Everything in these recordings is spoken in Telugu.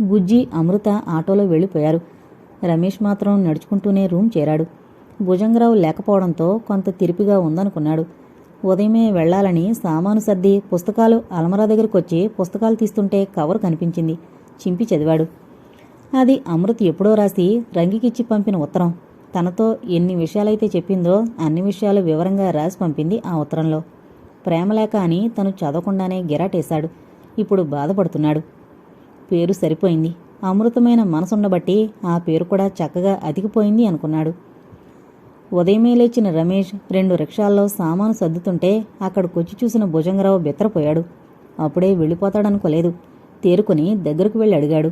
బుజ్జి అమృత ఆటోలో వెళ్ళిపోయారు. రమేష్ మాత్రం నడుచుకుంటూనే రూమ్ చేరాడు. భుజంగరావు లేకపోవడంతో కొంత తిరిపిగా ఉందనుకున్నాడు. ఉదయమే వెళ్ళాలని సామాను సర్ది పుస్తకాలు అలమరా దగ్గరికి వచ్చి పుస్తకాలు తీస్తుంటే కవర్ కనిపించింది. చింపి చదివాడు. అది అమృత్ ఎప్పుడో రాసి రంగికిచ్చి పంపిన ఉత్తరం. తనతో ఎన్ని విషయాలైతే చెప్పిందో అన్ని విషయాలు వివరంగా రాసి పంపింది ఆ ఉత్తరంలో. ప్రేమలేక అని తను చదవకుండానే గిరాటేశాడు. ఇప్పుడు బాధపడుతున్నాడు. పేరు సరిపోయింది. అమృతమైన మనసుండబట్టి ఆ పేరు కూడా చక్కగా అతికిపోయింది అనుకున్నాడు. ఉదయమే లేచిన రమేష్ రెండు రిక్షాల్లో సామాను సర్దుతుంటే అక్కడికొచ్చి చూసిన భుజంగరావు బెత్తరపోయాడు. అప్పుడే వెళ్ళిపోతాడనుకోలేదు. తేరుకొని దగ్గరకు వెళ్ళి అడిగాడు.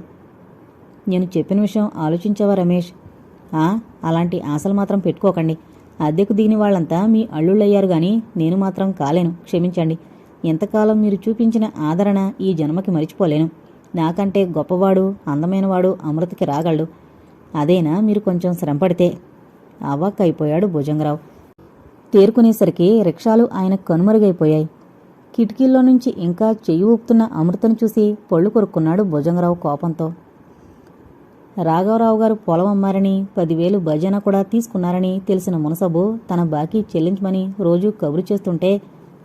నేను చెప్పిన విషయం ఆలోచించావా రమేష్? ఆ అలాంటి ఆశలు మాత్రం పెట్టుకోకండి. అద్దెకు దిగిన వాళ్ళంతా మీ అల్లుళ్ళయ్యారు గాని నేను మాత్రం కాలేను. క్షమించండి. ఎంతకాలం మీరు చూపించిన ఆదరణ ఈ జన్మకి మరిచిపోలేను. నాకంటే గొప్పవాడు అందమైనవాడు అమృతకి రాగలడు. అదేనా మీరు కొంచెం శ్రమపడితే? అవాక్కైపోయాడు భుజంగరావు. తేరుకునేసరికి రిక్షాలు ఆయన కనుమరుగైపోయాయి. కిటికీల్లో నుంచి ఇంకా చెయ్యి ఊపుతున్న అమృతను చూసి పళ్ళు కొరుక్కున్నాడు భుజంగరావు కోపంతో. రాఘవరావు గారు పొలం అమ్మారని పదివేలు భజన కూడా తీసుకున్నారని తెలిసిన మునసబు తన బాకీ చెల్లించమని రోజూ కబురు చేస్తుంటే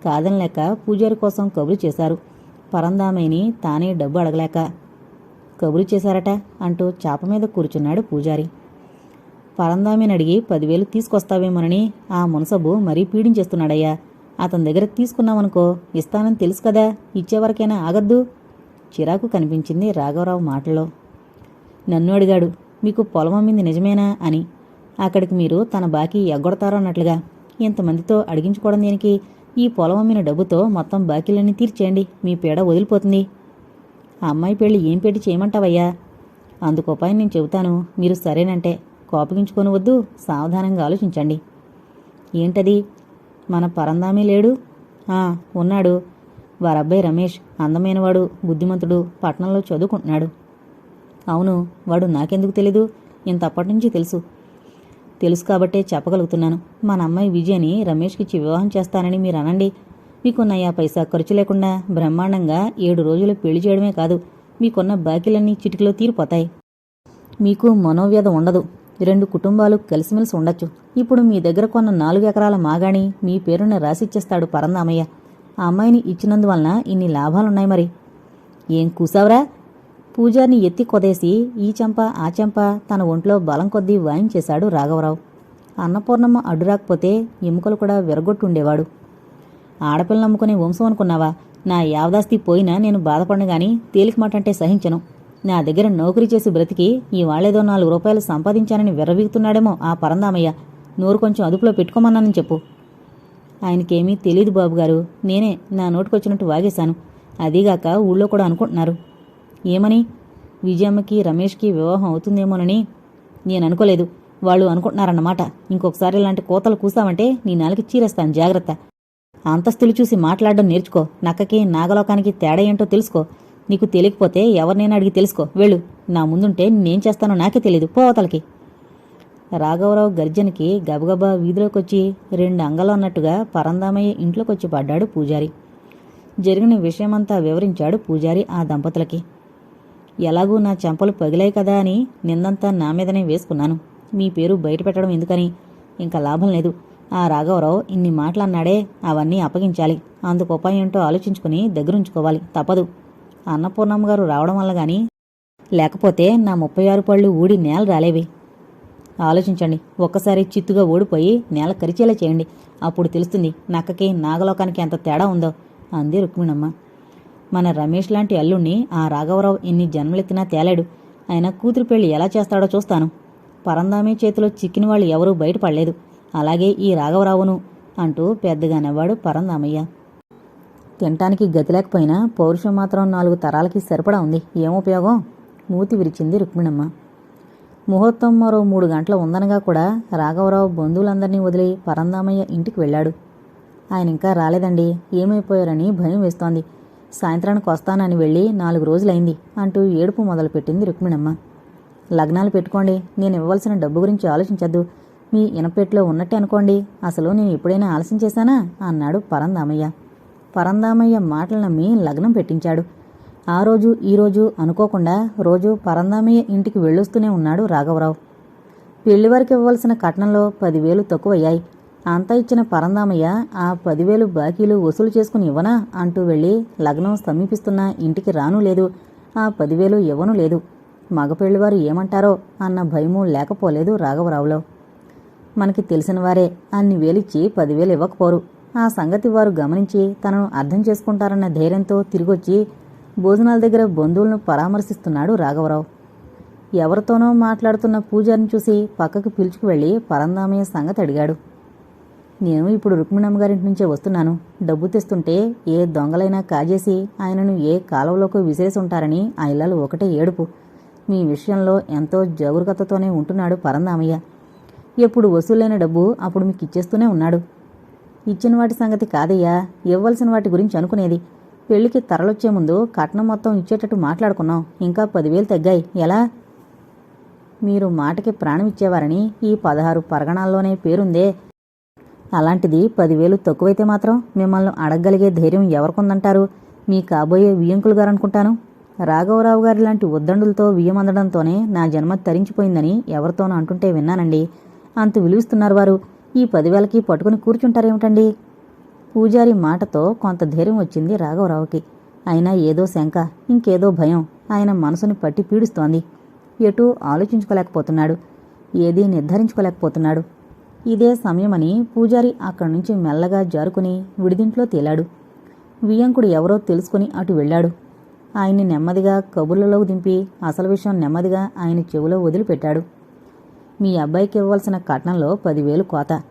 కాదనలేక పూజారి కోసం కబురు చేశారు. పరందామయ్యని తానే డబ్బు అడగలేక కబురు చేశారట అంటూ చాప మీద కూర్చున్నాడు పూజారి. పరందామిని అడిగి పదివేలు తీసుకొస్తావేమోనని ఆ మునసబు మరీ పీడించేస్తున్నాడయ్యా. అతని దగ్గర తీసుకున్నామనుకో ఇస్తానని తెలుసు కదా ఇచ్చేవరకైనా ఆగద్దు. చిరాకు కనిపించింది రాఘవరావు మాటలో నన్ను అడిగాడు మీకు పొలం అమ్మింది నిజమేనా? అని. అక్కడికి మీరు తన బాకీ ఎగ్గొడతారో అన్నట్లుగా ఇంతమందితో అడిగించుకోవడం దేనికి? ఈ పొలం అమ్మిన డబ్బుతో మొత్తం బాకీలన్నీ తీర్చేయండి. మీ పీడ వదిలిపోతుంది. ఆ అమ్మాయి పెళ్ళి ఏం పెట్టి చేయమంటావయ్యా? అందుకు ఉపాయం నేను చెబుతాను. మీరు సరేనంటే కోపగించుకొని వద్దు. సావధానంగా ఆలోచించండి. ఏంటది? మన పరందామే లేడు? ఆ ఉన్నాడు. వారబ్బాయి రమేష్ అందమైనవాడు బుద్ధిమంతుడు పట్నంలో చదువుకుంటున్నాడు. అవును వాడు నాకెందుకు తెలీదు? ఇంతప్పటి నుంచి తెలుసు. తెలుసు కాబట్టే చెప్పగలుగుతున్నాను. మన అమ్మాయి విజయని రమేష్కిచ్చి వివాహం చేస్తానని మీరు అనండి. మీకున్న నయా పైసా ఖర్చు లేకుండా బ్రహ్మాండంగా ఏడు రోజులు పెళ్ళి చేయడమే కాదు మీకున్న బాకీలన్నీ చిటికలో తీరిపోతాయి. మీకు మనోవ్యధ ఉండదు. రెండు కుటుంబాలు కలిసిమెలిసి ఉండొచ్చు. ఇప్పుడు మీ దగ్గర కొన్న నాలుగు ఎకరాల మాగాణి మీ పేరున రాసిచ్చేస్తాడు పరందామయ్య ఆ అమ్మాయిని ఇచ్చినందువలన ఇన్ని లాభాలున్నాయి మరి. ఏం కూసావురా? పూజారిని ఎత్తి కొదేసి ఈ చెంప ఆ చెంప తన ఒంట్లో బలం కొద్దీ వాయించేశాడు రాఘవరావు. అన్నపూర్ణమ్మ అడ్డు రాకపోతే ఎముకలు కూడా విరగొట్టుండేవాడు. ఆడపిల్ల నమ్ముకునే వంశం అనుకున్నావా? నా యావదాస్తి పోయినా నేను బాధపడను గాని తేలిక మాట అంటే సహించను. నా దగ్గర నౌకరీ చేసి బ్రతికి ఈ వాళ్ళేదో నాలుగు రూపాయలు సంపాదించానని విర్రవీగుతున్నాడేమో ఆ పరందామయ్య. నోరు కొంచెం అదుపులో పెట్టుకోమన్నానని చెప్పు. ఆయనకేమీ తెలియదు బాబుగారు. నేనే నా నోటికొచ్చినట్టు వాగేశాను. అదీగాక ఊళ్ళో కూడా అనుకుంటున్నారు. ఏమని? విజయమ్మకి రమేష్కి వివాహం అవుతుందేమోనని? నేను అనుకోలేదు. వాళ్ళు అనుకుంటున్నారన్నమాట. ఇంకొకసారి ఇలాంటి కోతలు కూసావంటే నీ నాలుగు చీరేస్తాను జాగ్రత్త. అంతస్తులు చూసి మాట్లాడడం నేర్చుకో. నక్కకి నాగలోకానికి తేడా ఏంటో తెలుసుకో. నీకు తెలియకపోతే ఎవరినైనా అడిగి తెలుసుకో. వెళ్ళు. నా ముందుంటే నేనేం చేస్తానో నాకే తెలియదు పోవతలకి రాఘవరావు గర్జనకి గబగబా వీధిలోకి వచ్చి రెండు అంగలు అన్నట్టుగా పరందామయ్య ఇంట్లోకొచ్చి పడ్డాడు పూజారి. జరిగిన విషయమంతా వివరించాడు పూజారి ఆ దంపతులకి. ఎలాగూ నా చెంపలు పగిలాయి కదా అని నిందంతా నా మీదనే వేసుకున్నాను. మీ పేరు బయట పెట్టడం ఎందుకని? ఇంకా లాభం లేదు. ఆ రాఘవరావు ఇన్ని మాటలు అన్నాడే అవన్నీ అప్పగించాలి. అందుకు ఉపాయం ఏంటో ఆలోచించుకుని దగ్గరుంచుకోవాలి. తప్పదు. అన్నపూర్ణమ్మ గారు రావడం వల్ల గాని లేకపోతే నా ముప్పై ఆరు పళ్ళు ఊడి నేల రాలేవి. ఆలోచించండి. ఒక్కసారి చిత్తుగా ఓడిపోయి నేల కరిచేలా చేయండి. అప్పుడు తెలుస్తుంది నక్కకి నాగలోకానికి ఎంత తేడా ఉందో. అంది రుక్మిణమ్మ. మన రమేష్ లాంటి అల్లుణ్ణి ఆ రాఘవరావు ఎన్ని జన్మలెత్తినా తేలాడు. ఆయన కూతురు పెళ్ళి ఎలా చేస్తాడో చూస్తాను. పరందామే చేతిలో చిక్కిన వాళ్ళు ఎవరూ బయటపడలేదు. అలాగే ఈ రాఘవరావును అంటూ పెద్దగా నవ్వాడు పరందామయ్య. తినటానికి గతి లేకపోయినా పౌరుషం మాత్రం నాలుగు తరాలకి సరిపడా ఉంది. ఏం ఉపయోగం? మూతి విరిచింది రుక్మిణమ్మ. ముహూర్తం మరో మూడు గంటల ఉందనగా కూడా రాఘవరావు బంధువులందరినీ వదిలి పరందామయ్య ఇంటికి వెళ్ళాడు. ఆయన ఇంకా రాలేదండి. ఏమైపోయారని భయం వేస్తోంది. సాయంత్రానికి వస్తానని వెళ్ళి నాలుగు రోజులైంది అంటూ ఏడుపు మొదలుపెట్టింది రుక్మిణమ్మ. లగ్నాలు పెట్టుకోండి నేను ఇవ్వవలసిన డబ్బు గురించి ఆలోచించద్దు. మీ ఇనపెట్లో ఉన్నట్టే అనుకోండి అసలు నేను ఎప్పుడైనా ఆలస్యం చేశానా? అన్నాడు పరందామయ్య పరందామయ్య మాటలు నమ్మి లగ్నం పెట్టించాడు. ఆ రోజు ఈ రోజు అనుకోకుండా రోజు పరందామయ్య ఇంటికి వెళ్ళొస్తూనే ఉన్నాడు రాఘవరావు. పెళ్ళి వరకు ఇవ్వవలసిన కట్నంలో పదివేలు తక్కువయ్యాయి. అంతా ఇచ్చిన పరందామయ్య ఆ పదివేలు బాకీలు వసూలు చేసుకుని ఇవ్వనా? అంటూ వెళ్ళి లగ్నం సమీపిస్తున్న ఇంటికి రాను లేదు. ఆ పదివేలు ఇవ్వను లేదు. మగపెళ్ళివారు ఏమంటారో అన్న భయము లేకపోలేదు రాఘవరావులో. మనకి తెలిసిన వారే అన్ని వేలిచ్చి పదివేలు ఇవ్వకపోరు. ఆ సంగతి వారు గమనించి తనను అర్థం చేసుకుంటారన్న ధైర్యంతో తిరిగొచ్చి భోజనాల దగ్గర బంధువులను పరామర్శిస్తున్నాడు రాఘవరావు. ఎవరితోనో మాట్లాడుతున్న పూజారిని చూసి పక్కకు పిలుచుకు వెళ్ళి పరందామయ్య సంగతి అడిగాడు. నేను ఇప్పుడు రుక్మిణమ్మ గారింటి నుంచే వస్తున్నాను. డబ్బు తెస్తుంటే ఏ దొంగలైనా కాజేసి ఆయనను ఏ కాలువలోకి విసిరేసి ఉంటారని ఆ ఇల్లాలు ఒకటే ఏడుపు. మీ విషయంలో ఎంతో జాగ్రత్తతోనే ఉంటున్నాడు పరందామయ్య ఎప్పుడు వసూలైన డబ్బు అప్పుడు మీకు ఇచ్చేస్తూనే ఉన్నాడు. ఇచ్చిన వాటి సంగతి కాదయ్యా ఇవ్వాల్సిన వాటి గురించి అనుకునేది. పెళ్ళికి తరలొచ్చే ముందు కట్నం మొత్తం ఇచ్చేటట్టు మాట్లాడుకున్నాం. ఇంకా పదివేలు తగ్గాయి. ఎలా? మీరు మాటకి ప్రాణం ఇచ్చేవారని ఈ పదహారు పరగణాల్లోనే పేరుందే. అలాంటిది పదివేలు తక్కువైతే మాత్రం మిమ్మల్ని అడగగలిగే ధైర్యం ఎవరికొందంటారు? మీ కాబోయే వియ్యంకులు గారు అనుకుంటాను రాఘవరావు గారి లాంటి ఉద్దండులతో వియ్యం అందడంతోనే నా జన్మ తరించిపోయిందని ఎవరితోనో అంటుంటే విన్నానండి. అంత విలువిస్తున్నారు వారు. ఈ పదివేలకి పట్టుకుని కూర్చుంటారేమిటండి? పూజారి మాటతో కొంత ధైర్యం వచ్చింది రాఘవరావుకి. అయినా ఏదో శంక ఇంకేదో భయం ఆయన మనసుని పట్టి పీడిస్తోంది. ఎటూ ఆలోచించుకోలేకపోతున్నాడు. ఏదీ నిర్ధారించుకోలేకపోతున్నాడు. ఇదే సమయమని పూజారి అక్కడి నుంచి మెల్లగా జారుకుని విడిదింట్లో తేలాడు. వియ్యంకుడు ఎవరో తెలుసుకుని అటు వెళ్ళాడు. ఆయన్ని నెమ్మదిగా కబుర్లలో దింపి అసలు విషయం నెమ్మదిగా ఆయన చెవిలో వదిలిపెట్టాడు. మీ అబ్బాయికి ఇవ్వాల్సిన కట్నంలో పదివేలు కోత.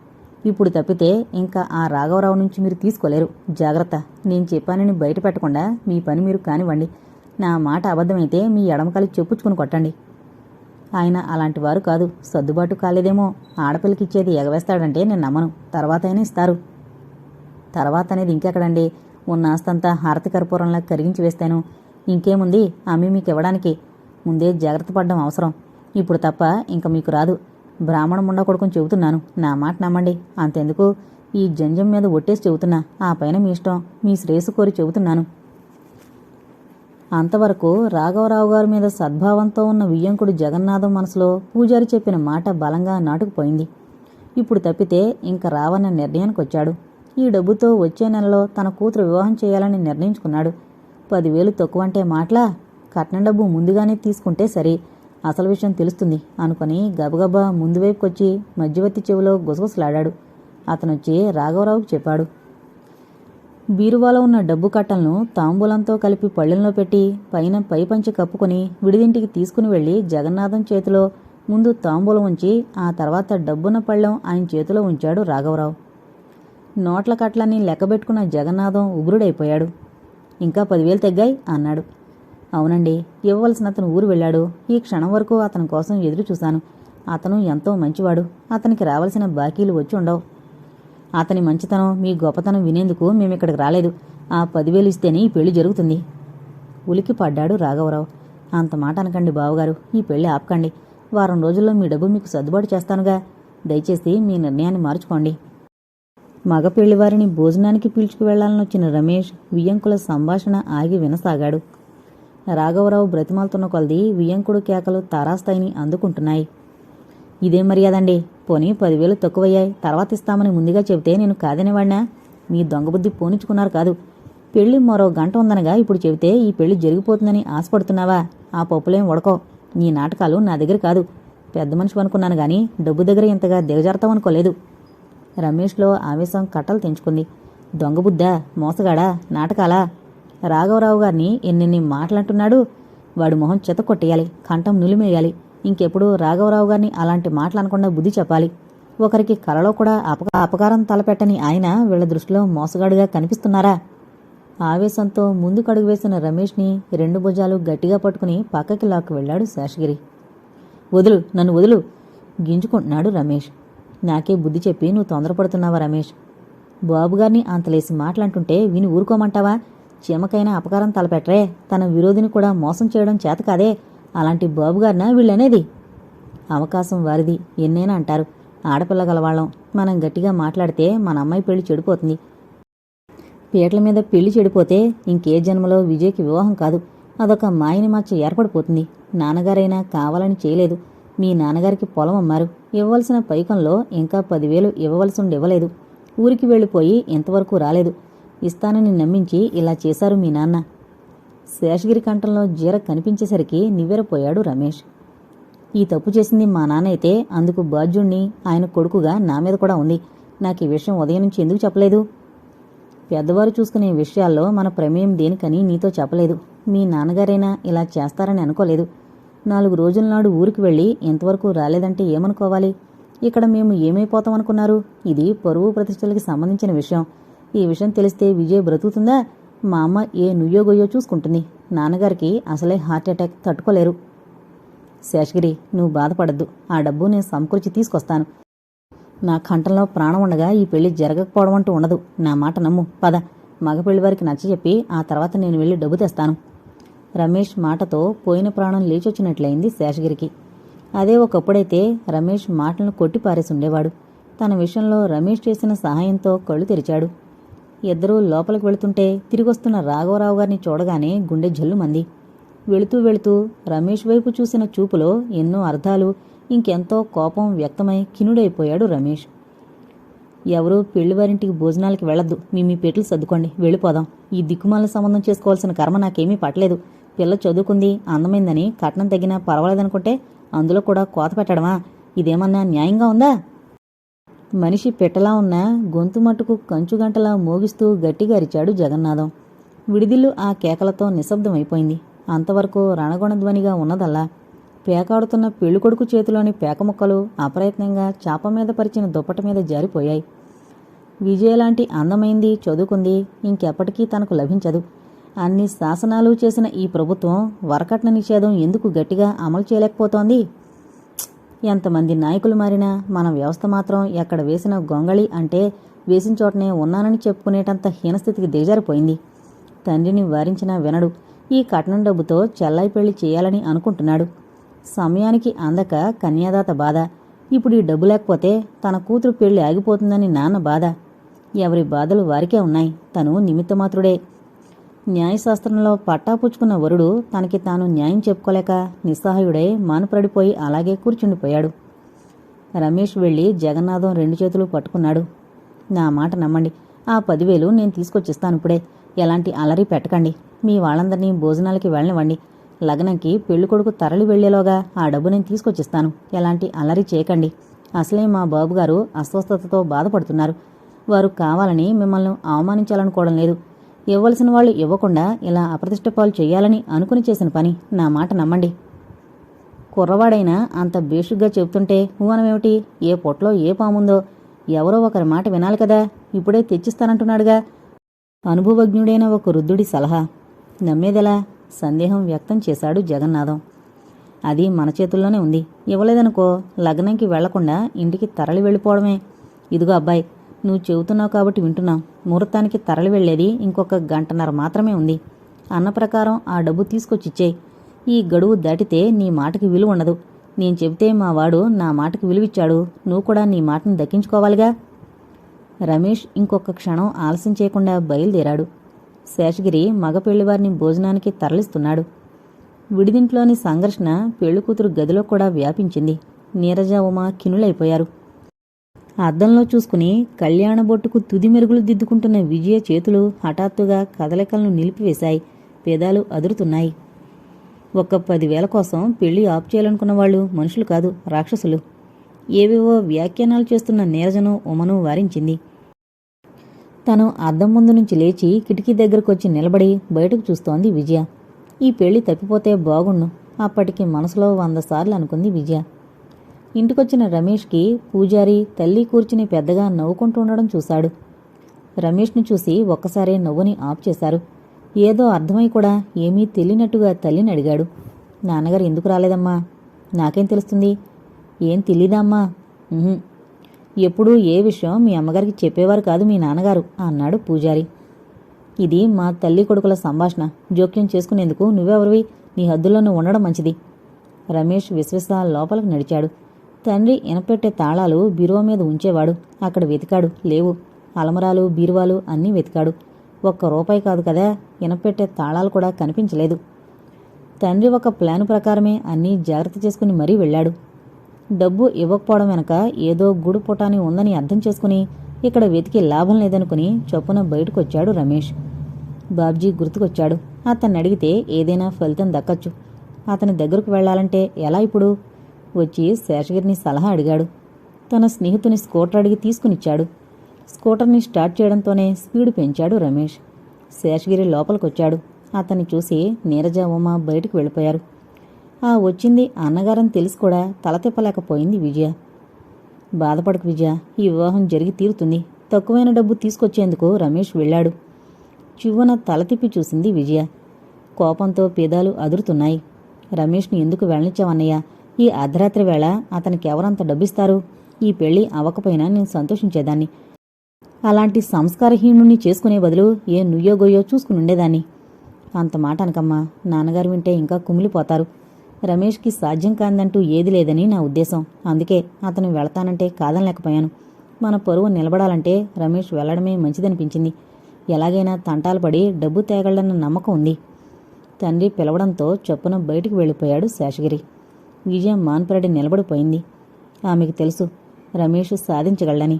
ఇప్పుడు తప్పితే ఇంకా ఆ రాఘవరావు నుంచి మీరు తీసుకోలేరు. జాగ్రత్త. నేను చెప్పానని బయట పెట్టకుండా మీ పని మీరు కానివ్వండి. నా మాట అబద్ధమైతే మీ ఎడమకాలి చెప్పుచ్చుకుని కొట్టండి. ఆయన అలాంటి వారు కాదు. సర్దుబాటు కాలేదేమో. ఆడపిల్లకిచ్చేది ఎగవేస్తాడంటే నేను నమ్మను. తర్వాత అయినా ఇస్తారు. తర్వాత అనేది ఇంకెక్కడండి? ఉన్న ఆస్తంతా హారతి కర్పూరంలా కరిగించి వేస్తాను. ఇంకేముంది? అమ్మి మీకు ఇవ్వడానికి. ముందే జాగ్రత్త పడడం అవసరం. ఇప్పుడు తప్ప ఇంక మీకు రాదు. బ్రాహ్మణ ముండ కొడుకుని చెబుతున్నాను. నా మాట నమ్మండి. అంతెందుకు? ఈ జంజం మీద ఒట్టేసి చెబుతున్నా. ఆ పైన మీ ఇష్టం. మీ శ్రేయస్సు కోరి చెబుతున్నాను. అంతవరకు రాఘవరావు గారి మీద సద్భావంతో ఉన్న వియ్యంకుడు జగన్నాథం మనసులో పూజారి చెప్పిన మాట బలంగా నాటుకుపోయింది. ఇప్పుడు తప్పితే ఇంక రావన్న నిర్ణయానికి వచ్చాడు ఈ డబ్బుతో వచ్చే నెలలో తన కూతురు వివాహం చేయాలని నిర్ణయించుకున్నాడు. పదివేలు తక్కువంటే మాటలా? కట్నం డబ్బు ముందుగానే తీసుకుంటే సరే. అసలు విషయం తెలుస్తుంది అనుకుని గబగబా ముందు వైపుకొచ్చి మధ్యవర్తి చెవిలో గుసగుసలాడాడు. అతనొచ్చి రాఘవరావుకు చెప్పాడు. బీరువాలో ఉన్న డబ్బు కట్టలను తాంబూలంతో కలిపి పళ్ళెంలో పెట్టి పైన పై పంచి కప్పుకుని విడిదింటికి తీసుకుని వెళ్ళి జగన్నాథం చేతిలో ముందు తాంబూలం ఉంచి ఆ తర్వాత డబ్బున్న పళ్ళెం ఆయన చేతిలో ఉంచాడు రాఘవరావు. నోట్ల కట్లన్నీ లెక్కబెట్టుకున్న జగన్నాథం ఉగ్రుడైపోయాడు. ఇంకా పదివేలు తగ్గాయి అన్నాడు. అవునండి ఇవ్వవలసిన అతను ఊరు వెళ్ళాడు. ఈ క్షణం వరకు అతని కోసం ఎదురు చూశాను అతను ఎంతో మంచివాడు. అతనికి రావాల్సిన బాకీలు వచ్చి ఉండవు. అతని మంచితనం మీ గొప్పతనం వినేందుకు మేము ఇక్కడికి రాలేదు. ఆ పదివేలు ఇస్తేనే ఈ పెళ్ళి జరుగుతుంది. ఉలికి పడ్డాడు రాఘవరావు. అంత మాట అనకండి బావగారు. ఈ పెళ్ళి ఆపకండి. వారం రోజుల్లో మీ డబ్బు మీకు సర్దుబాటు చేస్తానుగా. దయచేసి మీ నిర్ణయాన్ని మార్చుకోండి. మగ పెళ్ళివారిని భోజనానికి పిలుచుకు వెళ్ళాలని వచ్చిన రమేష్ వియ్యంకుల సంభాషణ ఆగి వినసాగాడు. రాఘవరావు బ్రతిమాలుతున్న కొలది వియ్యంకుడు కేకలు తారాస్థాయిని అందుకుంటున్నాయి. ఇదేం మర్యాదండి? పోనీ పదివేలు తక్కువయ్యాయి. తర్వాత ఇస్తామని ముందుగా చెబితే నేను కాదనేవాడినా? మీ దొంగబుద్ధి పోనిచ్చుకున్నారు కాదు. పెళ్ళి మరో గంట ఉందనగా ఇప్పుడు చెబితే ఈ పెళ్ళి జరిగిపోతుందని ఆశపడుతున్నావా? ఆ పప్పులేం ఉడకో. నీ నాటకాలు నా దగ్గర కాదు. పెద్ద మనిషి అనుకున్నాను గాని డబ్బు దగ్గర ఇంతగా దిగజారుతామనుకోలేదు రమేష్లో ఆవేశం కట్టలు తెంచుకుంది. దొంగబుద్దా మోసగాడా? నాటకాలా? రాఘవరావు గారిని ఎన్నెన్ని మాటలంటున్నాడు? వాడు మొహం చెత కొట్టేయాలి. కంఠం నులిమేయాలి. ఇంకెప్పుడు రాఘవరావు గారిని అలాంటి మాటలు అనకుండా బుద్ధి చెప్పాలి. ఒకరికి కలలో కూడా అప అపకారం తలపెట్టని ఆయన వీళ్ళ దృష్టిలో మోసగాడుగా కనిపిస్తున్నారా? ఆవేశంతో ముందుకడుగు వేసిన రమేష్ని రెండు భుజాలు గట్టిగా పట్టుకుని పక్కకి లాక్కు వెళ్ళాడు శేషగిరి. వదులు నన్ను వదులు గింజుకుంటున్నాడు రమేష్. నాకే బుద్ధి చెప్పి నువ్వు తొందరపడుతున్నావా రమేష్? బాబుగారిని అంతలేసి మాటలంటుంటే విని ఊరుకోమంటావా? చీమకైనా అపకారం తలపెట్టరే తన విరోధిని కూడా మోసం చేయడం చేత కాదే. అలాంటి బాబుగారినా వీళ్ళనేది? అవకాశం వారిది ఎన్నైనా అంటారు. ఆడపిల్ల గలవాళ్ళం. మనం గట్టిగా మాట్లాడితే మన అమ్మాయి పెళ్ళి చెడిపోతుంది. పీటల మీద పెళ్ళి చెడిపోతే ఇంకే జన్మలో విజయ్కి వివాహం కాదు. అదొక మాయని మచ్చ ఏర్పడిపోతుంది. నాన్నగారైనా కావాలని చేయలేదు. మీ నాన్నగారికి పొలం అమ్మారు. ఇవ్వవలసిన పైకంలో ఇంకా పదివేలు ఇవ్వవలసి ఉండి ఇవ్వలేదు ఊరికి వెళ్ళిపోయి ఇంతవరకు రాలేదు. ఇస్తానని నమ్మించి ఇలా చేశారు మీ నాన్న. శేషగిరి కంఠంలో జీర కనిపించేసరికి నివ్వెరపోయాడు రమేష్. ఈ తప్పు చేసింది మా నాన్న అయితే అందుకు బాధ్యుణ్ణి ఆయన కొడుకుగా నా మీద కూడా ఉంది. నాకు ఈ విషయం ఉదయం నుంచి ఎందుకు చెప్పలేదు? పెద్దవారు చూసుకునే విషయాల్లో మన ప్రమేయం దేనికని నీతో చెప్పలేదు. మీ నాన్నగారైనా ఇలా చేస్తారని అనుకోలేదు. నాలుగు రోజుల నాడు ఊరికి వెళ్ళి ఇంతవరకు రాలేదంటే ఏమనుకోవాలి? ఇక్కడ మేము ఏమైపోతాం అనుకున్నారు ఇది పరువు ప్రతిష్టలకి సంబంధించిన విషయం. ఈ విషయం తెలిస్తే విజయ్ బ్రతుకుతుందా? మా అమ్మ ఏ నుయ్యో గొయ్యో చూసుకుంటుంది. నాన్నగారికి అసలే హార్ట్ అటాక్ తట్టుకోలేరు. శేషగిరి నువ్వు బాధపడద్దు. ఆ డబ్బు నేను సమకూర్చి తీసుకొస్తాను. నా కంఠంలో ప్రాణం ఉండగా ఈ పెళ్ళి జరగకపోవడం అంటూ ఉండదు. నా మాట నమ్ము. పద. మగ పెళ్ళివారికి నచ్చజెప్పి ఆ తర్వాత నేను వెళ్ళి డబ్బు తెస్తాను. రమేష్ మాటతో పోయిన ప్రాణం లేచొచ్చినట్లయింది శేషగిరికి. అదే ఒకప్పుడైతే రమేష్ మాటలను కొట్టి పారేసి ఉండేవాడు తన విషయంలో రమేష్ చేసిన సహాయంతో కళ్ళు తెరిచాడు. ఇద్దరూ లోపలికి వెళుతుంటే తిరిగొస్తున్న రాఘవరావు గారిని చూడగానే గుండె జల్లుమంది. వెళుతూ వెళుతూ రమేష్ వైపు చూసిన చూపులో ఎన్నో అర్థాలు ఇంకెంతో కోపం వ్యక్తమై కినుడైపోయాడు రమేష్. ఎవరూ పెళ్ళివారింటికి భోజనాలకి వెళ్ళొద్దు. మీ మీ పెట్లు సర్దుకోండి. వెళ్ళిపోదాం. ఈ దిక్కుమాల సంబంధం చేసుకోవాల్సిన కర్మ నాకేమీ పట్టలేదు. పిల్ల చదువుకుంది అందమైందని కట్నం తగ్గినా పర్వాలేదనుకుంటే అందులో కూడా కోత పెట్టడమా? ఇదేమన్నా న్యాయంగా ఉందా? మనిషి పిట్టలా ఉన్న గొంతు మట్టుకు కంచుగంటలా మోగిస్తూ గట్టిగా అరిచాడు జగన్నాథం. విడిదిల్లు ఆ కేకలతో నిశ్శబ్దమైపోయింది. అంతవరకు రణగుణధ్వనిగా ఉన్నదల్లా. పేకాడుతున్న పెళ్ళికొడుకు చేతిలోని పేకముక్కలు అప్రయత్నంగా చాప మీద పరిచిన దుప్పట మీద జారిపోయాయి. విజయ లాంటి అందమైంది చదువుకుంది ఇంకెప్పటికీ తనకు లభించదు. అన్ని శాసనాలు చేసిన ఈ ప్రభుత్వం వరకట్న నిషేధం ఎందుకు గట్టిగా అమలు చేయలేకపోతోంది? ఎంతమంది నాయకులు మారినా మన వ్యవస్థ మాత్రం ఎక్కడ వేసిన గొంగళి అంటే వేసిన చోటనే ఉన్నానని చెప్పుకునేటంత హీనస్థితికి దిగజారిపోయింది. తండ్రిని వారించినా వినడు ఈ కట్నం డబ్బుతో చెల్లాయి పెళ్ళి చేయాలని అనుకుంటున్నాడు. సమయానికి అందక కన్యాదాత బాధ. ఇప్పుడు ఈ డబ్బు లేకపోతే తన కూతురు పెళ్ళి ఆగిపోతుందని నాన్న బాధ. ఎవరి బాధలు వారికే ఉన్నాయి. తను నిమిత్తమాత్రుడే. న్యాయశాస్త్రంలో పట్టాపుచ్చుకున్న వరుడు తనకి తాను న్యాయం చెప్పుకోలేక నిస్సహాయుడై మానుపడిపోయి అలాగే కూర్చుండిపోయాడు. రమేష్ వెళ్ళి జగన్నాథం రెండు చేతులు పట్టుకున్నాడు. నా మాట నమ్మండి. ఆ పదివేలు నేను తీసుకొచ్చిస్తాను ఇప్పుడే. ఎలాంటి అలరి పెట్టకండి. మీ వాళ్ళందరినీ భోజనాలకి వెళ్ళనివ్వండి. లగ్నంకి పెళ్ళికొడుకు తరలి వెళ్ళేలోగా ఆ డబ్బు నేను తీసుకొచ్చిస్తాను. ఎలాంటి అలరి చేయకండి. అసలే మా బాబుగారు అస్వస్థతతో బాధపడుతున్నారు. వారు కావాలని మిమ్మల్ని అవమానించాలనుకోవడం లేదు. ఇవ్వవలసిన వాళ్ళు ఇవ్వకుండా ఇలా అప్రతిష్టపాలు చేయాలని అనుకుని చేసిన పని నా మాట నమ్మండి. కుర్రవాడైనా అంత బేషుగ్గా చెబుతుంటే ఊనమేమిటి ఏ పొట్లో ఏ పాముందో? ఎవరో ఒకరి మాట వినాలి కదా? ఇప్పుడే తెచ్చిస్తానంటున్నాడుగా. అనుభవజ్ఞుడైన ఒక వృద్ధుడి సలహా. నమ్మేదెలా? సందేహం వ్యక్తం చేశాడు జగన్నాథం. అది మన చేతుల్లోనే ఉంది. ఇవ్వలేదనుకో లగ్నంకి వెళ్ళకుండా ఇంటికి తరలి వెళ్ళిపోవడమే. ఇదిగో అబ్బాయి నువ్వు చెబుతున్నావు కాబట్టి వింటున్నా. ముహూర్తానికి తరలి వెళ్ళేది ఇంకొక గంటన్నర మాత్రమే ఉంది. అన్న ప్రకారం ఆ డబ్బు తీసుకొచ్చిచ్చేయి ఈ గడువు దాటితే నీ మాటకి విలువ ఉండదు. నేను చెబితే మా వాడు నా మాటకి విలువిచ్చాడు. నువ్వు కూడా నీ మాటను దక్కించుకోవాలిగా? రమేష్ ఇంకొక క్షణం ఆలస్యం చేయకుండా బయలుదేరాడు. శేషగిరి మగ పెళ్ళివారిని భోజనానికి తరలిస్తున్నాడు. విడిదింట్లోని సంఘర్షణ పెళ్ళికూతురు గదిలో కూడా వ్యాపించింది. నీరజ ఉమా కినులైపోయారు అద్దంలో చూసుకుని కళ్యాణ బొట్టుకు తుది మెరుగులు దిద్దుకుంటున్న విజయ చేతులు హఠాత్తుగా కదలికలను నిలిపివేశాయి. పేదాలు అదురుతున్నాయి. ఒక్క పదివేల కోసం పెళ్ళి ఆప్ చేయాలనుకున్న వాళ్ళు మనుషులు కాదు రాక్షసులు. ఏవేవో వ్యాఖ్యానాలు చేస్తున్న నీరజను ఉమను వారించింది. తను అద్దం ముందు నుంచి లేచి కిటికీ దగ్గరకు వచ్చి నిలబడి బయటకు చూస్తోంది విజయ. ఈ పెళ్ళి తప్పిపోతే బాగుండు. అప్పటికి మనసులో వంద సార్లు అనుకుంది విజయ. ఇంటికొచ్చిన రమేష్కి పూజారి తల్లి కూర్చుని పెద్దగా నవ్వుకుంటూ ఉండడం చూశాడు. రమేష్ని చూసి ఒక్కసారే నవ్వుని ఆఫ్ చేశారు. ఏదో అర్థమై కూడా ఏమీ తెలియనట్టుగా తల్లిని అడిగాడు. నాన్నగారు ఎందుకు రాలేదమ్మా? నాకేం తెలుస్తుంది? ఏం తెలీదమ్మా ఎప్పుడూ ఏ విషయం మీ అమ్మగారికి చెప్పేవారు కాదు మీ నాన్నగారు అన్నాడు పూజారి. ఇది మా తల్లి కొడుకుల సంభాషణ. జోక్యం చేసుకునేందుకు నువ్వెవరివి? నీ హద్దుల్లోనూ ఉండడం మంచిది. రమేష్ విశ్వస లోపలికి నడిచాడు. తండ్రి ఇనపెట్టే తాళాలు బీరువా మీద ఉంచేవాడు. అక్కడ వెతికాడు. లేవు. అలమరాలు బీరువాలు అన్నీ వెతికాడు. ఒక్క రూపాయి కాదు కదా. ఇనపెట్టే తాళాలు కూడా కనిపించలేదు. తండ్రి ఒక ప్లాన్ ప్రకారమే అన్నీ జాగ్రత్త చేసుకుని మరీ వెళ్ళాడు. డబ్బు ఇవ్వకపోవడం వెనక ఏదో గుడు పుటాని ఉందని అర్థం చేసుకుని ఇక్కడ వెతికి లాభం లేదనుకుని చొప్పున బయటకొచ్చాడు రమేష్. బాబ్జీ గుర్తుకొచ్చాడు. అతన్ని అడిగితే ఏదైనా ఫలితం దక్కచ్చు. అతని దగ్గరకు వెళ్ళాలంటే ఎలా ఇప్పుడు? వచ్చి శేషగిరిని సలహా అడిగాడు. తన స్నేహితుని స్కూటర్ అడిగి తీసుకునిచ్చాడు. స్కూటర్ని స్టార్ట్ చేయడంతోనే స్పీడ్ పెంచాడు రమేష్. శేషగిరి లోపలికొచ్చాడు. అతన్ని చూసి నీరజ ఉమ బయటికి వెళ్ళిపోయారు. ఆ వచ్చింది అన్నగారని తెలిసి కూడా తల తిప్పలేకపోయింది విజయ. బాధపడకు విజయ ఈ వివాహం జరిగి తీరుతుంది. తక్కువైన డబ్బు తీసుకొచ్చేందుకు రమేష్ వెళ్ళాడు. చివ్వున తల తిప్పి చూసింది విజయ. కోపంతో పేదాలు అదురుతున్నాయి. రమేష్ని ఎందుకు వెళ్ళనిచ్చావన్నయ్యా ఈ అర్ధరాత్రి వేళ అతనికి ఎవరంత డబ్బిస్తారు? ఈ పెళ్ళి అవ్వకపోయినా నేను సంతోషించేదాన్ని. అలాంటి సంస్కారహీనుణ్ణి చేసుకునే బదులు ఏ నుయ్యో గొయ్యో చూసుకుని ఉండేదాన్ని. అంత మాట అనకమ్మా నాన్నగారు వింటే ఇంకా కుమిలిపోతారు. రమేష్కి సాధ్యం కాదంటూ ఏది లేదని నా ఉద్దేశం. అందుకే అతను వెళతానంటే కాదనలేకపోయాను. మన పరువు నిలబడాలంటే రమేష్ వెళ్ళడమే మంచిదనిపించింది. ఎలాగైనా తంటాలు పడి డబ్బు తేగలన్న నమ్మకం ఉంది. తండ్రి పిలవడంతో చొప్పున బయటికి వెళ్ళిపోయాడు శేషగిరి. విజయం మాన్పరడి నిలబడిపోయింది. ఆమెకు తెలుసు రమేష్ సాధించగలని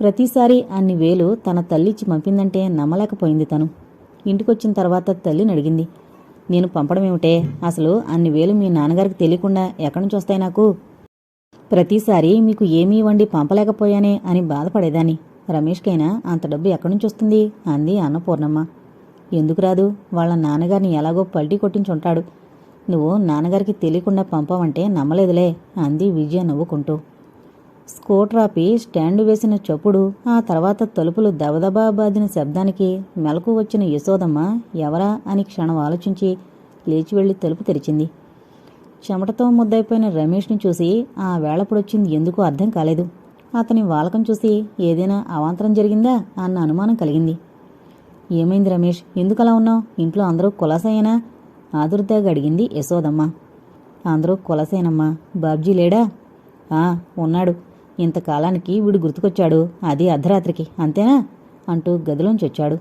ప్రతిసారి అన్ని వేలు తన తల్లిచ్చి పంపిందంటే నమ్మలేకపోయింది తను. ఇంటికొచ్చిన తర్వాత తల్లిని అడిగింది నేను పంపడమేమిటే? అసలు అన్ని వేలు మీ నాన్నగారికి తెలియకుండా ఎక్కడి నుంచి వస్తాయి నాకు? ప్రతిసారి మీకు ఏమీ వండి పంపలేకపోయానే అని బాధపడేదాన్ని. రమేష్కైనా అంత డబ్బు ఎక్కడి నుంచి వస్తుంది? అంది అన్నపూర్ణమ్మ. ఎందుకు రాదు? వాళ్ళ నాన్నగారిని ఎలాగో పల్టీ కొట్టించుంటాడు. నువ్వు నాన్నగారికి తెలియకుండా పంపావంటే నమ్మలేదులే అంది విజయ నవ్వుకుంటూ. స్కూటర్ ఆపి స్టాండు వేసిన చప్పుడు ఆ తర్వాత తలుపులు దబదబా బాదిన శబ్దానికి మెలకు వచ్చిన యశోదమ్మ ఎవరా? అని క్షణం ఆలోచించి లేచి వెళ్ళి తలుపు తెరిచింది. చెమటతో ముద్దైపోయిన రమేష్ని చూసి ఆ వేళప్పుడొచ్చింది ఎందుకు అర్థం కాలేదు. అతని వాలకం చూసి ఏదైనా అవాంతరం జరిగిందా అన్న అనుమానం కలిగింది. ఏమైంది రమేష్? ఎందుకలా ఉన్నావు? ఇంట్లో అందరూ కులాసయ్యేనా? ఆదుర్దాగా అడిగింది యశోదమ్మ. అందరూ కులసేనమ్మా. బాబ్జీ లేడా? ఆ ఉన్నాడు. ఇంతకాలానికి వీడు గుర్తుకొచ్చాడు. అది అర్ధరాత్రికి. అంతేనా? అంటూ గదిలోంచి వచ్చాడు.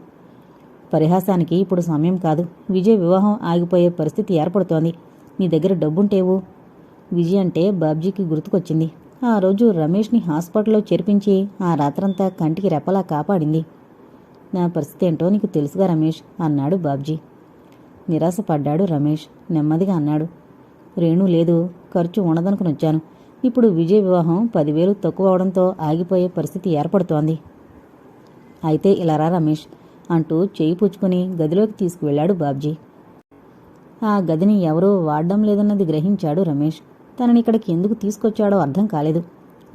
పరిహాసానికి ఇప్పుడు సమయం కాదు. విజయ్ వివాహం ఆగిపోయే పరిస్థితి ఏర్పడుతోంది. నీ దగ్గర డబ్బుంటేవు. విజయ్ అంటే బాబ్జీకి గుర్తుకొచ్చింది. ఆ రోజు రమేష్ని హాస్పిటల్లో చేర్పించి ఆ రాత్రంతా కంటికి రెప్పలా కాపాడింది. నా పరిస్థితి ఏంటో నీకు తెలుసుగా రమేష్ అన్నాడు బాబ్జీ. నిరాశపడ్డాడు రమేష్. నెమ్మదిగా అన్నాడు. రేణు లేదు ఖర్చు ఉండదనుకుని వచ్చాను. ఇప్పుడు విజయ్ వివాహం పదివేలు తక్కువ అవడంతో ఆగిపోయే పరిస్థితి ఏర్పడుతోంది. అయితే ఇలా రా రమేష్ అంటూ చేయి పుచ్చుకుని గదిలోకి తీసుకువెళ్ళాడు బాబ్జీ. ఆ గదిని ఎవరూ వాడడం లేదన్నది గ్రహించాడు రమేష్. తనని ఇక్కడికి ఎందుకు తీసుకొచ్చాడో అర్థం కాలేదు.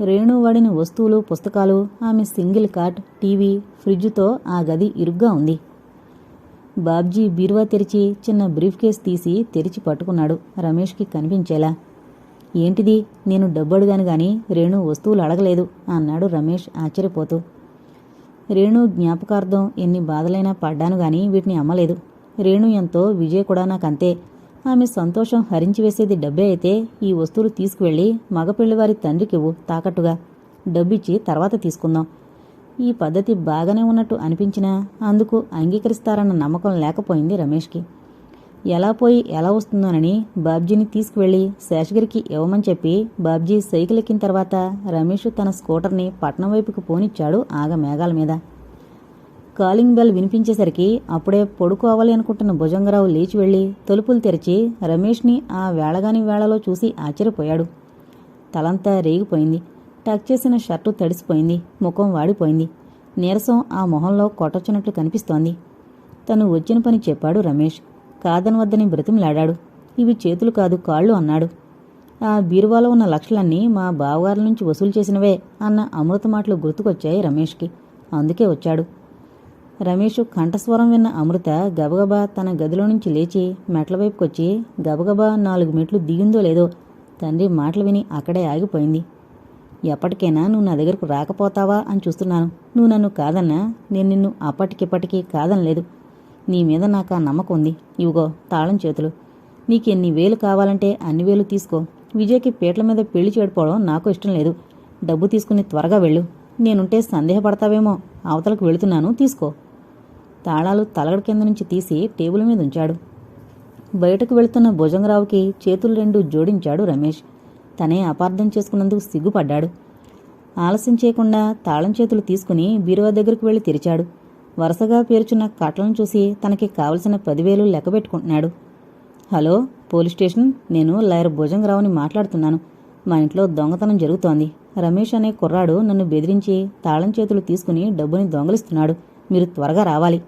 రేణు వాడిన వస్తువులు పుస్తకాలు ఆమె సింగిల్ కాట్ టీవీ ఫ్రిడ్జ్తో ఆ గది ఇరుగ్గా ఉంది. బాబ్జీ బీరువా తెరిచి చిన్న బ్రీఫ్ కేస్ తీసి తెరిచి పట్టుకున్నాడు రమేష్కి కనిపించేలా. ఏంటిది? నేను డబ్బు అడిగాను గాని రేణు వస్తువులు అడగలేదు అన్నాడు రమేష్ ఆశ్చర్యపోతూ. రేణు జ్ఞాపకార్థం ఎన్ని బాధలైనా పడ్డాను గాని వీటిని అమ్మలేదు. రేణు ఎంతో విజయ్ కూడా నాకంతే. ఆమె సంతోషం హరించి వేసేది డబ్బే అయితే ఈ వస్తువులు తీసుకువెళ్ళి మగపిల్లివారి తండ్రికివ్వు తాకట్టుగా. డబ్బిచ్చి తర్వాత తీసుకుందాం. ఈ పద్ధతి బాగానే ఉన్నట్టు అనిపించినా అందుకు అంగీకరిస్తారన్న నమ్మకం లేకపోయింది రమేష్కి. ఎలా పోయి ఎలా వస్తుందోనని బాబ్జీని తీసుకువెళ్ళి శేషగిరికి ఇవ్వమని చెప్పి బాబ్జీ సైకిల్ ఎక్కిన తర్వాత రమేష్ తన స్కూటర్ని పట్నం వైపుకు పోనిచ్చాడు ఆగ మేఘాల మీద. కాలింగ్ బెల్ వినిపించేసరికి అప్పుడే పడుకోవాలి అనుకుంటున్న భుజంగరావు లేచి వెళ్ళి తలుపులు తెరిచి రమేష్ని ఆ వేళగాని వేళలో చూసి ఆశ్చర్యపోయాడు. తలంతా రేగిపోయింది. టక్ చేసిన షర్టు తడిసిపోయింది. ముఖం వాడిపోయింది. నీరసం ఆ మొహంలో కొట్టొచ్చినట్లు కనిపిస్తోంది. తను వచ్చిన పని చెప్పాడు రమేష్. కాదనవద్దని బ్రతిమలాడాడు. ఇవి చేతులు కాదు కాళ్ళు అన్నాడు. ఆ బీరువాలో ఉన్న లక్షలన్నీ మా బావగారి నుంచి వసూలు చేసినవే అన్న అమృత మాటలు గుర్తుకొచ్చాయి రమేష్కి. అందుకే వచ్చాడు. రమేష్ కంఠస్వరం విన్న అమృత గబగబా తన గదిలో నుంచి లేచి మెట్ల వైపుకొచ్చి గబగబా నాలుగు మెట్లు దిగిందో లేదో తండ్రి మాటలు విని అక్కడే ఆగిపోయింది. ఎప్పటికైనా నువ్వు నా దగ్గరకు రాకపోతావా అని చూస్తున్నాను. నువ్వు నన్ను కాదన్నా నేను నిన్ను అప్పటికిప్పటికీ కాదనలేదు. నీ మీద నాకు ఆ నమ్మకం ఉంది. ఇవిగో తాళం చేతులు. నీకు ఎన్ని వేలు కావాలంటే అన్ని వేలు తీసుకో. విజయ్కి పీటల మీద పెళ్ళి చేయకపోవడం నాకు ఇష్టం లేదు. డబ్బు తీసుకుని త్వరగా వెళ్ళు. నేనుంటే సందేహపడతావేమో. అవతలకు వెళుతున్నాను తీసుకో. తాళాలు తలగడ కింద నుంచి తీసి టేబుల్ మీద ఉంచాడు. బయటకు వెళుతున్న భుజంగరావుకి చేతులు రెండు జోడించాడు రమేష్. తనే అపార్థం చేసుకున్నందుకు సిగ్గుపడ్డాడు. ఆలస్యం చేయకుండా తాళం చేతులు తీసుకుని బీరువా దగ్గరకు వెళ్ళి తెరిచాడు. వరుసగా పేర్చున్న కట్లను చూసి తనకి కావలసిన పదివేలు లెక్కబెట్టుకుంటున్నాడు హలో పోలీస్ స్టేషన్ నేను లాయర్ భుజంగరావుని మాట్లాడుతున్నాను. మా ఇంట్లో దొంగతనం జరుగుతోంది. రమేష్ అనే కుర్రాడు నన్ను బెదిరించి తాళం చేతులు తీసుకుని డబ్బుని దొంగలిస్తున్నాడు. మీరు త్వరగా రావాలి.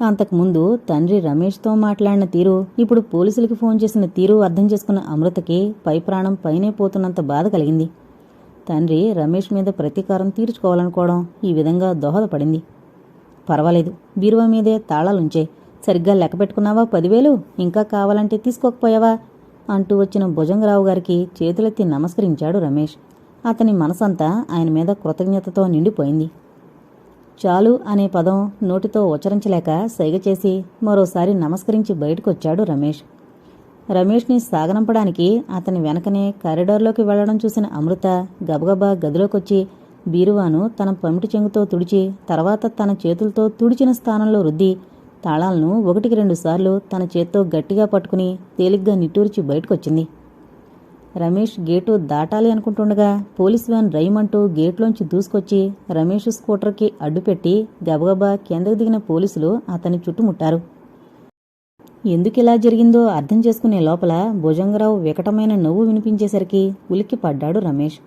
అంతకుముందు తండ్రి రమేష్తో మాట్లాడిన తీరు ఇప్పుడు పోలీసులకి ఫోన్ చేసిన తీరు అర్థం చేసుకున్న అమృతకి పై ప్రాణం పైనే పోతున్నంత బాధ కలిగింది. తండ్రి రమేష్ మీద ప్రతీకారం తీర్చుకోవాలనుకోవడం ఈ విధంగా దోహదపడింది. పర్వాలేదు బీరువా మీదే తాళాలుంచే సరిగ్గా లెక్క పెట్టుకున్నావా పదివేలు? ఇంకా కావాలంటే తీసుకోకపోయావా? అంటూ వచ్చిన భుజంగరావు గారికి చేతులెత్తి నమస్కరించాడు రమేష్. అతని మనసంతా ఆయన మీద కృతజ్ఞతతో నిండిపోయింది. చాలు అనే పదం నోటితో ఉచ్చరించలేక సైగ చేసి మరోసారి నమస్కరించి బయటకొచ్చాడు రమేష్. రమేష్ని సాగనంపడానికి అతని వెనకనే కారిడార్లోకి వెళ్ళడం చూసిన అమృత గబగబా గదిలోకొచ్చి బీరువాను తన పమిటి చెంగుతో తుడిచి తర్వాత తన చేతులతో తుడిచిన స్థానంలో రుద్ది తాళాలను ఒకటికి రెండుసార్లు తన చేత్తో గట్టిగా పట్టుకుని తేలిగ్గా నిట్టూర్చి బయటకొచ్చింది. రమేష్ గేటు దాటాలి అనుకుంటుండగా పోలీస్ వ్యాన్ రైమంటూ గేట్లోంచి దూసుకొచ్చి రమేష్ స్కూటర్కి అడ్డుపెట్టి గబగబా కిందకు దిగిన పోలీసులు అతని చుట్టుముట్టారు. ఎందుకిలా జరిగిందో అర్థం చేసుకునే లోపల భుజంగరావు వికటమైన నవ్వు వినిపించేసరికి ఉలిక్కి పడ్డాడు రమేష్.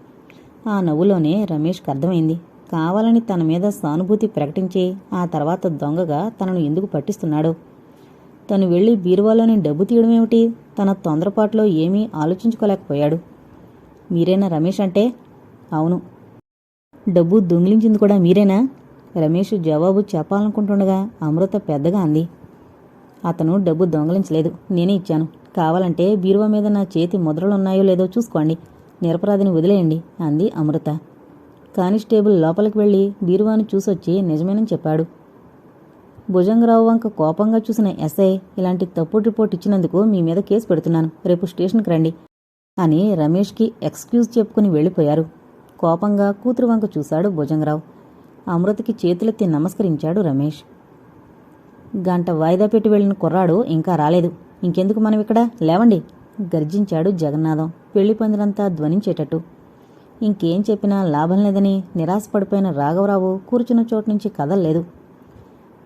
ఆ నవ్వులోనే రమేష్కి అర్థమైంది. కావాలని తన మీద సానుభూతి ప్రకటించి ఆ తర్వాత దొంగగా తనను ఎందుకు పట్టిస్తున్నాడో. తను వెళ్ళి బీరువాలోని డబ్బు తీయడమేమిటి తన తొందరపాట్లో ఏమీ ఆలోచించుకోలేకపోయాడు. మీరేనా రమేష్ అంటే? అవును. డబ్బు దొంగిలించింది కూడా మీరేనా? రమేష్ జవాబు చెప్పాలనుకుంటుండగా అమృత పెద్దగా అంది. అతను డబ్బు దొంగలించలేదు. నేనే ఇచ్చాను. కావాలంటే బీరువా మీద నా చేతి ముద్రలున్నాయో లేదో చూసుకోండి. నిరపరాధిని వదిలేయండి అంది అమృత. కానిస్టేబుల్ లోపలికి వెళ్ళి బీరువాను చూసొచ్చి నిజమేనని చెప్పాడు. భుజంగరావు వంక కోపంగా చూసిన ఎస్ఐ ఇలాంటి తప్పుడు రిపోర్ట్ ఇచ్చినందుకు మీ మీద కేసు పెడుతున్నాను. రేపు స్టేషన్కి రండి అని రమేష్కి ఎక్స్క్యూజ్ చెప్పుకుని వెళ్ళిపోయారు. కోపంగా కూతురు వంక చూశాడు భుజంగరావు. అమృతకి చేతులెత్తి నమస్కరించాడు రమేష్. గంట వాయిదా పెట్టి వెళ్ళిన కుర్రాడు ఇంకా రాలేదు. ఇంకెందుకు మనం ఇక్కడ? లేవండి గర్జించాడు జగన్నాథం. పెళ్ళి పందిరంతా ధ్వనించేటట్టు. ఇంకేం చెప్పినా లాభం లేదని నిరాశపడిపోయిన రాఘవరావు కూర్చున్న చోటు నుంచి కదల్లేదు.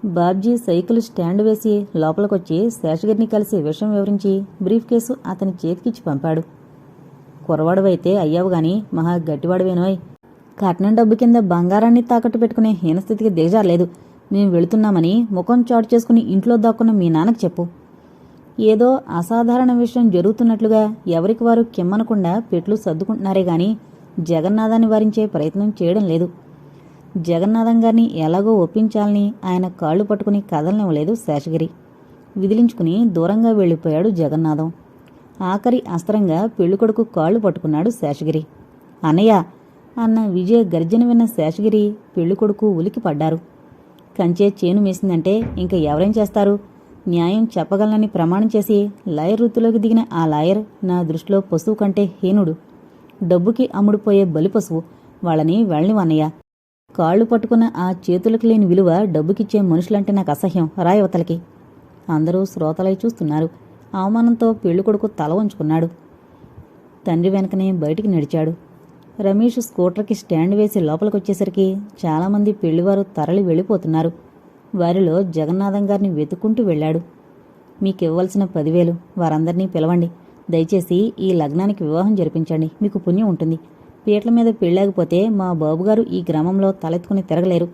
బాబ్జీ సైకిల్ స్టాండ్ వేసి లోపలికొచ్చి శేషగిరిని కలిసి విషయం వివరించి బ్రీఫ్ కేసు అతని చేతికిచ్చి పంపాడు. కురవాడువైతే అయ్యావు గాని మహా గట్టివాడువేనోయ్. కట్నం డబ్బు కింద బంగారాన్ని తాకట్టు పెట్టుకునే హీనస్థితికి దిగజారలేదు మేము వెళుతున్నామని ముఖం చాటు చేసుకుని ఇంట్లో దాక్కున్న మీ నాన్నకు చెప్పు. ఏదో అసాధారణ విషయం జరుగుతున్నట్లుగా ఎవరికి వారు కిమ్మనకుండా పెట్లు సర్దుకుంటున్నారే గాని జగన్నాథాన్ని వారించే ప్రయత్నం చేయడం లేదు. జగన్నాథం గారిని ఎలాగో ఒప్పించాలని ఆయన కాళ్ళు పట్టుకుని కదలనివ్వలేదు శేషగిరి. విదిలించుకుని దూరంగా వెళ్ళిపోయాడు జగన్నాథం. ఆఖరి అస్త్రంగా పెళ్ళికొడుకు కాళ్ళు పట్టుకున్నాడు శేషగిరి. అన్నయ్య అన్న విజయ గర్జన విన్న శేషగిరి పెళ్ళికొడుకు ఉలికి పడ్డారు. కంచే చేను మేసిందంటే ఇంకా ఎవరేం చేస్తారు? న్యాయం చెప్పగలనని ప్రమాణం చేసి లాయర్ వృత్తిలోకి దిగిన ఆ లాయర్ నా దృష్టిలో పశువు కంటే హీనుడు. డబ్బుకి అమ్ముడుపోయే బలి పశువు. వాళ్ళని వెళ్ళనివన్నయ్య కాళ్ళు పట్టుకున్న ఆ చేతులకు లేని విలువ డబ్బుకిచ్చే మనుషులంటే నాకు అసహ్యం. రాయవతలకి అందరూ శ్రోతలై చూస్తున్నారు. అవమానంతో పెళ్ళికొడుకు తల వంచుకున్నాడు. తండ్రి వెనకనే బయటికి నడిచాడు. రమేష్ స్కూటర్కి స్టాండ్ వేసి లోపలికొచ్చేసరికి చాలామంది పెళ్ళివారు తరలి వెళ్ళిపోతున్నారు. వారిలో జగన్నాథం గారిని వెతుక్కుంటూ వెళ్ళాడు. మీకివ్వాల్సిన పదివేలు వారందరినీ పిలవండి. దయచేసి ఈ లగ్నానికి వివాహం జరిపించండి. మీకు పుణ్యం ఉంటుంది. పీటల మీద పెళ్ళాకపోతే మా బాబుగారు ఈ గ్రామంలో తలెత్తుకుని తిరగలేరు.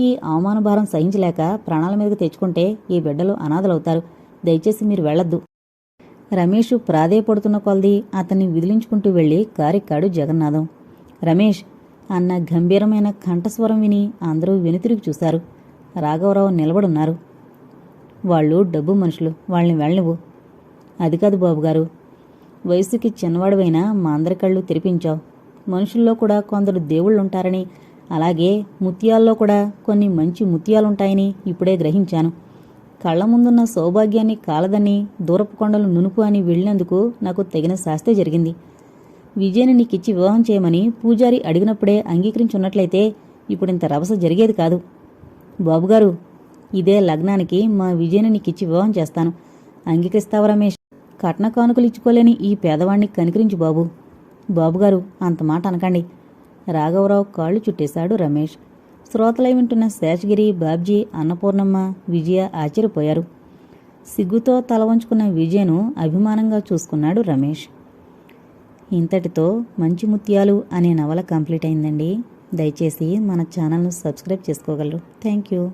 ఈ అవమాన భారం సహించలేక ప్రాణాల మీదకు తెచ్చుకుంటే ఈ బిడ్డలు అనాథలవుతారు. దయచేసి మీరు వెళ్ళొద్దు. రమేష్ ప్రాధేయపడుతున్న కొలది అతన్ని విదిలించుకుంటూ వెళ్ళి కారెక్కాడు జగన్నాథం. రమేష్ అన్న గంభీరమైన కంఠస్వరం విని అందరూ వెనుతిరిగి చూశారు. రాఘవరావు నిలబడున్నారు. వాళ్ళు డబ్బు మనుషులు వాళ్ళని వెళ్ళనివ్వు. అది కాదు బాబుగారు. వయసుకి చిన్నవాడివైనా మా అందరి కళ్ళు తెరిపించావు. మనుషుల్లో కూడా కొందరు దేవుళ్ళుంటారని అలాగే ముత్యాల్లో కూడా కొన్ని మంచి ముత్యాలుంటాయని ఇప్పుడే గ్రహించాను. కళ్ళ ముందున్న సౌభాగ్యాన్ని కాలదని దూరపు కొండలు నునుపు అని వెళ్ళినందుకు నాకు తగిన శాస్తే జరిగింది. విజయని నీకిచ్చి వివాహం చేయమని పూజారి అడిగినప్పుడే అంగీకరించున్నట్లయితే ఇప్పుడింత రభస జరిగేది కాదు. బాబుగారు ఇదే లగ్నానికి మా విజయని నీకిచ్చి వివాహం చేస్తాను. అంగీకరిస్తావు రమేష్? కట్న కానుకలు ఇచ్చుకోలేని ఈ పేదవాణ్ణి కనికరించు బాబు. బాబుగారు అంత మాట అనకండి. రాఘవరావు కాళ్ళు చుట్టేశాడు రమేష్. శ్రోతలై వింటున్న శేషగిరి బాబ్జీ అన్నపూర్ణమ్మ విజయ ఆశ్చర్యపోయారు. సిగ్గుతో తల వంచుకున్న విజయను అభిమానంగా చూసుకున్నాడు రమేష్. ఇంతటితో మంచి ముత్యాలు అనే నవల కంప్లీట్ అయిందండి. దయచేసి మన ఛానల్ను సబ్స్క్రైబ్ చేసుకోగలరు. Thank you.